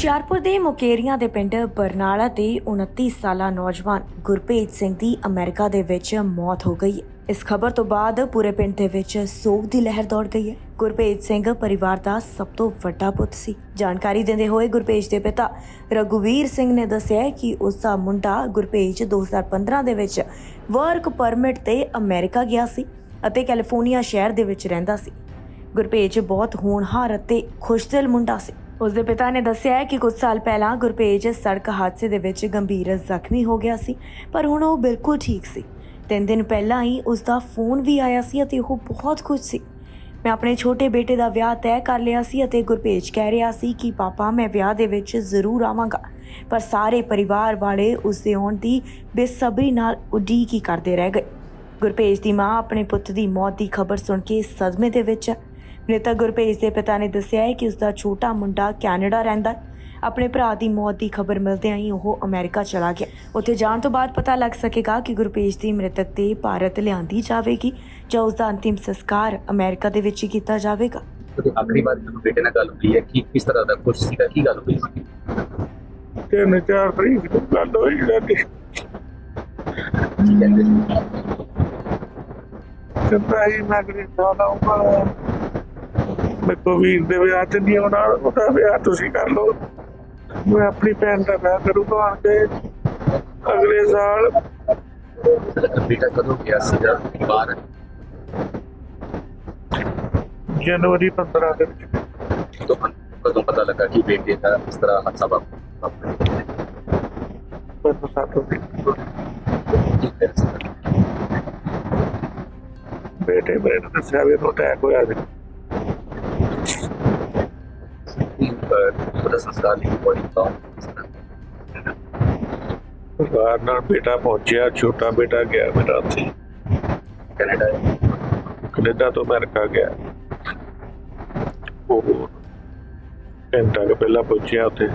ਹੁਸ਼ਿਆਰਪੁਰ ਦੇ ਮੁਕੇਰੀਆਂ ਦੇ ਪਿੰਡ ਬਰਨਾਲਾ ਦੇ 29 ਸਾਲਾ ਨੌਜਵਾਨ ਗੁਰਪ੍ਰੀਤ ਸਿੰਘ ਦੀ ਅਮਰੀਕਾ ਦੇ ਵਿੱਚ ਮੌਤ ਹੋ ਗਈ। ਹੈ ਇਸ ਖਬਰ ਤੋਂ ਬਾਅਦ ਪੂਰੇ ਪਿੰਡ ਦੇ ਵਿੱਚ ਸੋਗ ਦੀ ਲਹਿਰ ਦੌੜ ਗਈ ਹੈ। ਗੁਰਪ੍ਰੀਤ ਸਿੰਘ ਪਰਿਵਾਰ ਦਾ ਸਭ ਤੋਂ ਵੱਡਾ ਪੁੱਤ ਸੀ। ਜਾਣਕਾਰੀ ਦਿੰਦੇ ਹੋਏ ਗੁਰਪੇਜ ਦੇ ਪਿਤਾ ਰਘੁਵੀਰ ਸਿੰਘ ਨੇ ਦੱਸਿਆ ਹੈ ਕਿ ਉਸ ਦਾ ਮੁੰਡਾ ਗੁਰਪੇਜ 2015 ਦੇ ਵਿੱਚ ਵਰਕ ਪਰਮਿਟ ਤੇ ਅਮਰੀਕਾ ਗਿਆ ਸੀ ਅਤੇ ਕੈਲੀਫੋਰਨੀਆ ਸ਼ਹਿਰ ਦੇ ਵਿੱਚ ਰਹਿੰਦਾ ਸੀ। ਗੁਰਪੇਜ ਬਹੁਤ ਹੋਣਹਾਰ ਅਤੇ ਖੁਸ਼ਦਿਲ ਮੁੰਡਾ ਸੀ। ਉਸ ਦੇ ਪਿਤਾ ਨੇ ਦੱਸਿਆ ਹੈ ਕਿ ਕੁਝ ਸਾਲ ਪਹਿਲਾਂ ਗੁਰਪੇਜ ਸੜਕ ਹਾਦਸੇ ਦੇ ਵਿੱਚ ਗੰਭੀਰ ਜ਼ਖਮੀ ਹੋ ਗਿਆ ਸੀ, ਪਰ ਹੁਣ ਉਹ ਬਿਲਕੁਲ ਠੀਕ ਸੀ। ਤਿੰਨ ਦਿਨ ਪਹਿਲਾਂ ਹੀ ਉਸ ਦਾ ਫੋਨ ਵੀ ਆਇਆ ਸੀ ਅਤੇ ਉਹ ਬਹੁਤ ਖੁਸ਼ ਸੀ। ਮੈਂ ਆਪਣੇ ਛੋਟੇ ਬੇਟੇ ਦਾ ਵਿਆਹ ਤੈਅ ਕਰ ਲਿਆ ਸੀ ਅਤੇ ਗੁਰਪੇਜ ਕਹਿ ਰਿਹਾ ਸੀ ਕਿ, ਪਾਪਾ, ਮੈਂ ਵਿਆਹ ਦੇ ਵਿੱਚ ਜ਼ਰੂਰ ਆਵਾਂਗਾ। ਪਰ ਸਾਰੇ ਪਰਿਵਾਰ ਵਾਲੇ ਉਸ ਦੇ ਆਉਣ ਦੀ ਬੇਸਬਰੀ ਨਾਲ ਉਡੀਕ ਹੀ ਕਰਦੇ ਰਹਿ ਗਏ। ਗੁਰਪੇਜ ਦੀ ਮਾਂ ਆਪਣੇ ਪੁੱਤ ਦੀ ਮੌਤ ਦੀ ਖਬਰ ਸੁਣ ਕੇ ਸਦਮੇ ਦੇ ਵਿੱਚ ਹੈ ਮ੍ਰਿਤਕ ਗੁਰਪੇਜ ਦੇ ਪਿਤਾ ਨੇ ਦੱਸਿਆ ਹੈ ਕਿ ਉਸ ਦਾ ਛੋਟਾ ਮੁੰਡਾ ਕੈਨੇਡਾ ਰਹਿੰਦਾ ਹੈ। ਆਪਣੇ ਭਰਾ ਦੀ ਮੌਤ ਦੀ ਖਬਰ ਮਿਲਦਿਆਂ ਹੀ ਉਹ ਅਮਰੀਕਾ ਚਲਾ ਗਿਆ। ਉੱਥੇ ਜਾਣ ਤੋਂ ਬਾਅਦ ਪਤਾ ਲੱਗ ਸਕੇਗਾ ਕਿ ਗੁਰਪੇਜ ਦੀ ਮ੍ਰਿਤਕ ਤੇ ਭਾਰਤ ਲਿਆਂਦੀ ਜਾਵੇਗੀ ਜਾਂ ਉਸ ਦਾ ਅੰਤਿਮ ਸੰਸਕਾਰ ਅਮਰੀਕਾ ਦੇ ਵਿੱਚ ਹੀ ਕੀਤਾ ਜਾਵੇਗਾ। ਤੇ ਆਖਰੀ ਵਾਰ ਜਦੋਂ ਬੇਟੇ ਨਾਲ ਗੱਲ ਹੋਈ ਹੈ ਕਿ ਕਿਸ ਤਰ੍ਹਾਂ ਦਾ ਕੁਝ ਸੀਗਾ? ਕੀ ਗੱਲ ਹੋਈ ਸੀ? ਤਿੰਨ ਚਾਰ ਤਰੀਕ ਨੂੰ ਗੱਲ ਹੋਈ ਜਾਂਦੀ ਕੀ ਕਹਿੰਦੇ ਸੀ? ਕਹਿੰਦਾ ਹੀ ਮੈਂ ਕਰੀ ਸਾਲਾ ਉਹ ਮੈਂ ਕੋ ਵੀਰ ਦੇ ਵਿਆਹ ਤੇ ਨਹੀਂ ਆਉਣਾ ਉਹਦਾ ਵਿਆਹ ਤੁਸੀਂ ਕਰ ਲਓ। ਮੈਂ ਆਪਣੀ ਭੈਣ ਦਾ ਵਿਆਹ ਕਰੂੰਗਾ ਆਣ ਕੇ ਅਗਲੇ ਸਾਲ। ਤੇ ਬੇਟਾ ਕਦੋਂ ਗਿਆ ਸੀਗਾ? ਬਾਹਰ? ਜਨਵਰੀ 15 ਦੇ ਵਿੱਚ। ਤੋਂ ਕਦੋਂ ਪਤਾ ਲੱਗਾ ਕਿ ਬੇਟੇ ਦਾ ਇਸ ਤਰ੍ਹਾਂ ਹਾਦਸਾ ਵਾਪਰਿਆ? ਮੈਨੂੰ ਸਾਥੋਂ ਕੀ ਕਰ ਸਕਦਾ ਬੇਟੇ ਮੇਰੇ ਨੂੰ ਦੱਸਿਆ ਵੀ ਇਹਨੂੰ ਅਟੈਕ ਹੋਇਆ ਸੀ। ਕੀ ਉਹਦਾ ਸੰਸਕਾਰ ਲਈ ਬੋਡੀ ਤੋਂ ਪਰਿਵਾਰ ਨਾਲ ਬੇਟਾ ਪਹੁੰਚਿਆ ਛੋਟਾ ਬੇਟਾ ਗਿਆ ਮੇਰਾ ਉੱਥੇ ਕੈਨੇਡਾ ਹੈ। ਕੈਨੇਡਾ ਤੋਂ ਅਮਰੀਕਾ ਗਿਆ ਉਹ ਘੰਟਾ ਕੁ ਪਹਿਲਾਂ ਪਹੁੰਚਿਆ ਉੱਥੇ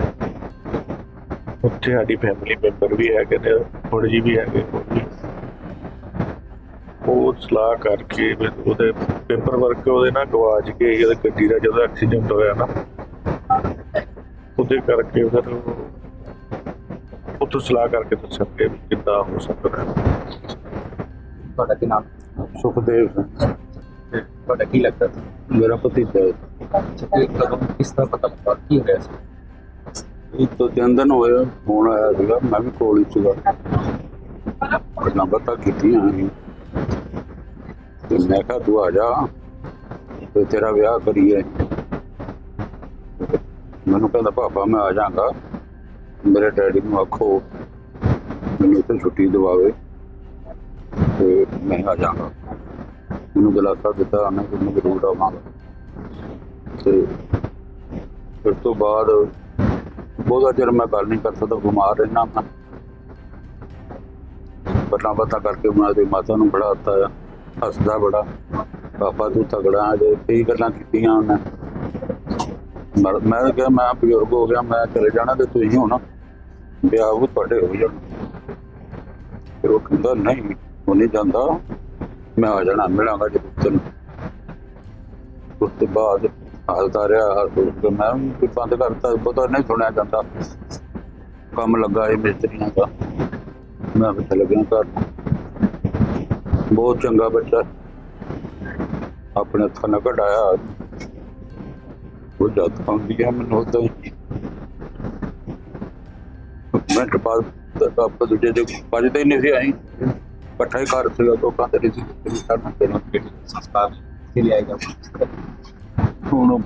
ਉੱਥੇ ਸਾਡੀ ਫੈਮਿਲੀ ਮੈਂਬਰ ਵੀ ਹੈਗੇ ਨੇ ਹੁਣ ਜੀ ਵੀ ਹੈਗੇ ਉਹ ਵੀ। ਸਲਾਹ ਕਰਕੇ ਵੀ ਉਹਦੇ ਪੇਪਰ ਵਰਕ ਉਹਦੇ ਨਾਲ ਗਵਾਚ ਗਏ ਉਹਦੇ ਗੱਡੀ ਦਾ ਜਦੋਂ ਐਕਸੀਡੈਂਟ ਹੋਇਆ ਨਾ ਉਹਦੇ ਕਰਕੇ ਫਿਰ ਉਹ- ਉੱਥੋਂ ਸਲਾਹ ਕਰਕੇ ਦੱਸਣਗੇ ਵੀ ਕਿੱਦਾਂ ਹੋ ਸਕਦਾ ਹੈ। ਤੁਹਾਡਾ ਕੀ ਨਾਮ? ਸੁਖਦੇਵ। ਸਿੰਘ ਤੇ ਤੁਹਾਡਾ ਕੀ ਲੱਗਦਾ? ਮੇਰਾ ਭਤੀਜਾ ਹੈ। ਕਿ ਕਦੋਂ ਕਿਸ ਤਰ੍ਹਾਂ ਪਤਾ ਲੱਗਾ? ਕੀ ਹੋਇਆ ਸੀ? ਇਹ ਤੋਂ ਤਿੰਨ ਦਿਨ ਹੋਏ ਫੋਨ ਆਇਆ ਸੀਗਾ ਮੈਂ ਵੀ ਕੋਲ ਹੀ ਸੀਗਾ। ਗੱਲਾਂ ਬਾਤਾਂ ਕੀਤੀਆਂ ਅਸੀਂ ਤੇ ਮੈਂ ਕਿਹਾ ਤੂੰ ਆ ਜਾ ਤੇ ਤੇਰਾ ਵਿਆਹ ਕਰੀਏ। ਮੈਨੂੰ ਕਹਿੰਦਾ ਪਾਪਾ ਮੈਂ ਆ ਜਾਗਾ ਮੇਰੇ ਡੈਡੀ ਨੂੰ ਆਖੋ, ਮੈਨੂੰ ਤੇ ਛੁੱਟੀ ਦਿਵਾਵੇ ਤੇ ਮੈਂ ਆ ਜਾਗਾ ਮੈਨੂੰ ਦਿਲਾਸਾ ਦਿੱਤਾ ਉਹਨੇ ਕਿ ਮੈਂ ਜ਼ਰੂਰ ਆਵਾਂਗਾ। ਤੇ ਉਸ ਤੋਂ ਬਾਅਦ ਬਹੁਤਾ ਚਿਰ ਮੈਂ ਗੱਲ ਨਹੀਂ ਕਰ ਸਕਦਾ, ਬਿਮਾਰ ਰਹਿਣਾ ਮੈਂ ਬੱਲਾਂ ਬੱਤਾਂ ਕਰਕੇ ਉਹਨਾਂ ਦੇ ਮਾਤਾ ਨੂੰ ਬੜਾ ਹੱਸਦਾ ਹੱਸਦਾ ਬੜਾ, ਪਾਪਾ ਤੂੰ ਤਗੜਾ ਜੇ ਕਈ ਗੱਲਾਂ ਕੀਤੀਆਂ ਉਹਨੇ। ਮੈਂ ਮੈਂ ਕਿਹਾ, ਮੈਂ ਬਜ਼ੁਰਗ ਹੋ ਗਿਆ, ਮੈਂ ਚਲੇ ਜਾਣਾ ਤੇ ਤੁਸੀਂ ਹੋਣਾ ਵਿਆਹ ਉਹ ਤੁਹਾਡੇ ਹੋ ਜਾਣਾ। ਫਿਰ ਉਹ ਕਹਿੰਦਾ, ਨਹੀਂ, ਉਹ ਨਹੀਂ ਜਾਂਦਾ। ਮੈਂ ਆ ਜਾਣਾ, ਮਿਲਾਂਗਾ ਜੇ ਤੈਨੂੰ। ਉਸ ਤੋਂ ਬਾਅਦ ਹਾਲਦਾ ਰਿਹਾ ਹਾਲ ਮੈਂ ਵੀ ਬੰਦ ਕਰਤਾ ਪਤਾ ਨਹੀਂ ਸੁਣਿਆ ਜਾਂਦਾ। ਕੰਮ ਲੱਗਾ ਇਹ ਮਿਸਤਰੀਆਂ ਦਾ। ਮੈਂ ਵੀ ਗਿਆ ਘਰ। ਬਹੁਤ ਚੰਗਾ ਬੱਚਾ। ਆਪਣੇ ਹੱਥਾਂ ਨਾਲ ਕਢਾਇਆ। ਉਹ ਜਦ ਆਉਂਦੀ ਹੈ ਮੈਨੂੰ ਉਦੋਂ ਹੀ। ਮਿੰਟ ਬਾਅਦ ਆਪਾਂ ਦੂਜੇ ਦੇ ਵੱਜਦੇ ਹੀ ਨਹੀਂ ਸੀ ਆਈ ਇਕੱਠਾ ਹੀ ਘਰ ਸੀਗਾ ਲੋਕਾਂ ਕੰਦ ਨਹੀਂ ਸੀ ਕਿਸੇ ਕਰਨਾ ਦੇਣਾ ਬੇਟੇ ਸੰਸਕਾਰ ਕੇ ਲਿਆ ਗਿਆ ਹੁਣ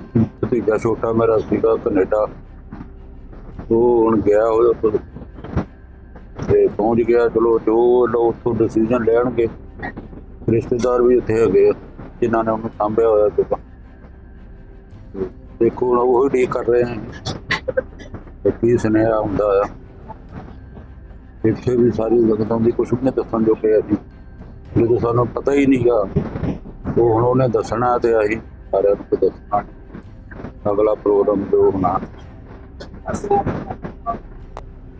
ਭਤੀਜਾ ਛੋਟਾ ਮੇਰਾ ਸੀਗਾ ਕੈਨੇਡਾ। ਉਹ ਹੁਣ ਗਿਆ ਉਹ ਉੱਥੋਂ ਤੇ। ਪਹੁੰਚ ਗਿਆ ਚਲੋ ਜੋ ਲੋ ਉੱਥੋਂ ਡਿਸੀਜਨ ਲੈਣਗੇ। ਰਿਸ਼ਤੇਦਾਰ ਵੀ ਉੱਥੇ ਹੈਗੇ ਆ, ਜਿਨ੍ਹਾਂ ਨੇ ਉਹਨੂੰ ਸਾਂਭਿਆ ਹੋਇਆ ਤੇ ਦੇਖੋ ਹੁਣ ਉਹ ਡੀ ਕਰ ਰਹੇ ਤੇ ਕੀ ਸੁਨੇਹਾ ਹੁੰਦਾ ਆ। ਇੱਥੇ ਵੀ ਸਾਰੀ ਜਗਤਾਂ ਦੀ ਕੁਛ ਨਹੀਂ ਦੱਸਣ ਜੋ। ਪਿਆ ਸੀ ਜਦੋਂ ਸਾਨੂੰ ਪਤਾ ਹੀ ਨਹੀਂਗਾ। ਉਹ ਹੁਣ ਉਹਨੇ ਦੱਸਣਾ ਤੇ ਅਸੀਂ ਸਾਰਿਆਂ ਨੂੰ ਦੱਸਣਾ ਅਗਲਾ ਪ੍ਰੋਗਰਾਮ ਜੋ ਹੋਣਾ।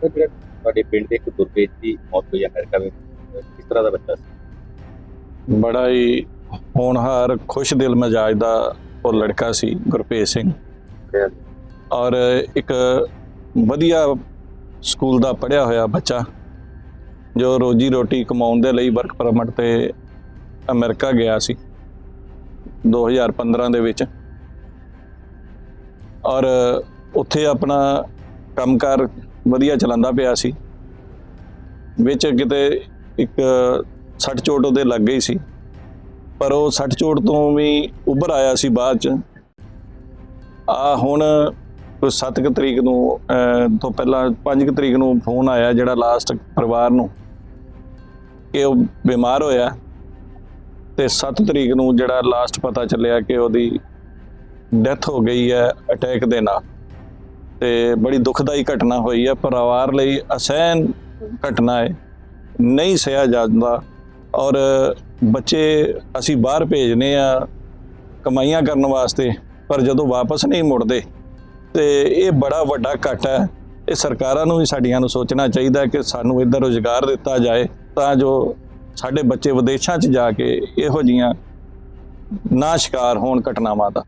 ਤੁਹਾਡੇ ਪਿੰਡ ਦੇ ਇੱਕ ਗੁਰਪ੍ਰੀਤ ਦੀ ਮੌਤ ਹੋਈ ਅਮਰੀਕਾ ਵਿੱਚ। ਕਿਸ ਤਰ੍ਹਾਂ ਦਾ ਬੱਚਾ ਸੀ? ਬੜਾ ਹੀ ਹੋਣਹਾਰ ਖੁਸ਼ ਦਿਲ ਮਜਾਜ ਦਾ ਉਹ ਲੜਕਾ ਸੀ ਗੁਰਪ੍ਰੀਤ ਸਿੰਘ। ਔਰ ਇੱਕ ਵਧੀਆ ਸਕੂਲ ਦਾ ਪੜ੍ਹਿਆ ਹੋਇਆ ਬੱਚਾ, ਜੋ ਰੋਜੀ ਰੋਟੀ ਕਮਾਉਣ ਦੇ ਲਈ ਵਰਕ ਪਰਮਿਟ ਤੇ ਅਮਰੀਕਾ ਗਿਆ ਸੀ 2015 ਦੇ ਵਿੱਚ। ਔਰ ਉੱਥੇ ਆਪਣਾ ਕੰਮਕਾਰ ਵਧੀਆ ਚਲਾਉਂਦਾ ਪਿਆ ਸੀ, ਵਿੱਚ ਕਿਤੇ ਇੱਕ ਸੱਟ ਚੋਟ ਉਹਦੇ ਲੱਗ ਗਈ ਸੀ। ਪਰ ਉਹ ਸੱਟ ਚੋਟ ਤੋਂ ਵੀ ਉੱਭਰ ਆਇਆ ਸੀ ਬਾਅਦ ਚ। ਆ ਹੁਣ ਕੋਈ 7 ਕੁ ਤਰੀਕ ਨੂੰ ਤੋਂ ਪਹਿਲਾਂ 5 ਕੁ ਤਰੀਕ ਨੂੰ ਫੋਨ ਆਇਆ ਜਿਹੜਾ ਲਾਸਟ ਪਰਿਵਾਰ ਨੂੰ ਕਿ ਉਹ ਬਿਮਾਰ ਹੋਇਆ। ਤੇ 7 ਤਰੀਕ ਨੂੰ ਜਿਹੜਾ ਲਾਸਟ ਪਤਾ ਚੱਲਿਆ ਕਿ ਉਹਦੀ ਡੈਥ ਹੋ ਗਈ ਹੈ ਅਟੈਕ ਦੇ ਨਾਲ। ਤੇ ਬੜੀ ਦੁਖਦਾਈ ਘਟਨਾ ਹੋਈ ਹੈ। ਪਰਿਵਾਰ ਲਈ ਅਸਹਿਨ ਘਟਨਾ ਹੈ। ਨਹੀਂ ਸਹਿਆ ਜਾਂਦਾ। ਔਰ ਬੱਚੇ ਅਸੀਂ ਬਾਹਰ ਭੇਜਨੇ ਆ ਕਮਾਈਆਂ ਕਰਨ ਵਾਸਤੇ, ਪਰ ਜਦੋਂ ਵਾਪਸ ਨਹੀਂ ਮੁੜਦੇ, ਤੇ ਇਹ ਬੜਾ ਵੱਡਾ ਘਾਟਾ ਹੈ। ਇਹ ਸਰਕਾਰਾਂ ਨੂੰ ਵੀ ਸਾਡੀਆਂ ਨੂੰ ਸੋਚਣਾ ਚਾਹੀਦਾ ਕਿ ਸਾਨੂੰ ਇੱਧਰ ਰੁਜ਼ਗਾਰ ਦਿੱਤਾ ਜਾਏ, ਤਾਂ ਜੋ ਸਾਡੇ ਬੱਚੇ ਵਿਦੇਸ਼ਾਂ 'ਚ ਜਾ ਕੇ ਇਹੋ ਜੀਆਂ ਨਾ ਸ਼ਿਕਾਰ ਹੋਣ ਘਟਨਾਵਾਂ ਦਾ।